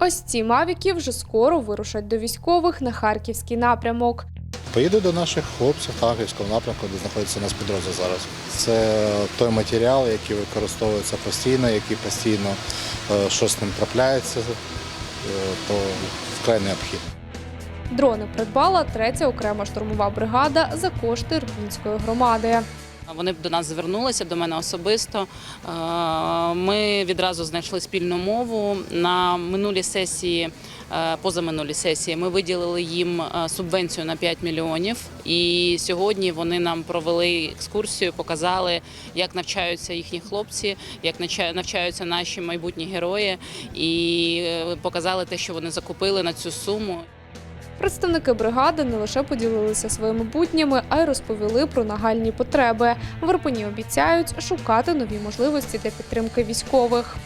Ось ці мавіки вже скоро вирушать до військових на харківський напрямок. Поїду до наших хлопців Харківського напрямку, де знаходиться наш підрозділ зараз. Це той матеріал, який використовується постійно, який постійно е, щось з ним трапляється, е, то вкрай необхідно. Дрони придбала третя окрема штурмова бригада за кошти Ірпінської громади. Вони б до нас звернулися до мене особисто. Ми відразу знайшли спільну мову на минулій сесії. е, Позаминулій сесії ми виділили їм е, субвенцію на 5 мільйонів, і сьогодні вони нам провели екскурсію, показали, як навчаються їхні хлопці, як навчаються наші майбутні герої, і е, показали те, що вони закупили на цю суму. Представники бригади не лише поділилися своїми буднями, а й розповіли про нагальні потреби. В Ірпені обіцяють шукати нові можливості для підтримки військових.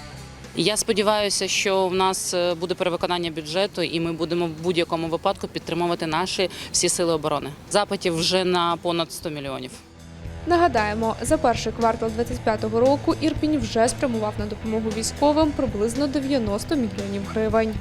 Я сподіваюся, що в нас е, буде перевиконання бюджету, і ми будемо в будь-якому випадку підтримувати наші всі сили оборони. Запитів вже на понад 100 мільйонів. Нагадаємо, за перший квартал 2025 року Ірпінь вже спрямував на допомогу військовим приблизно 90 мільйонів гривень.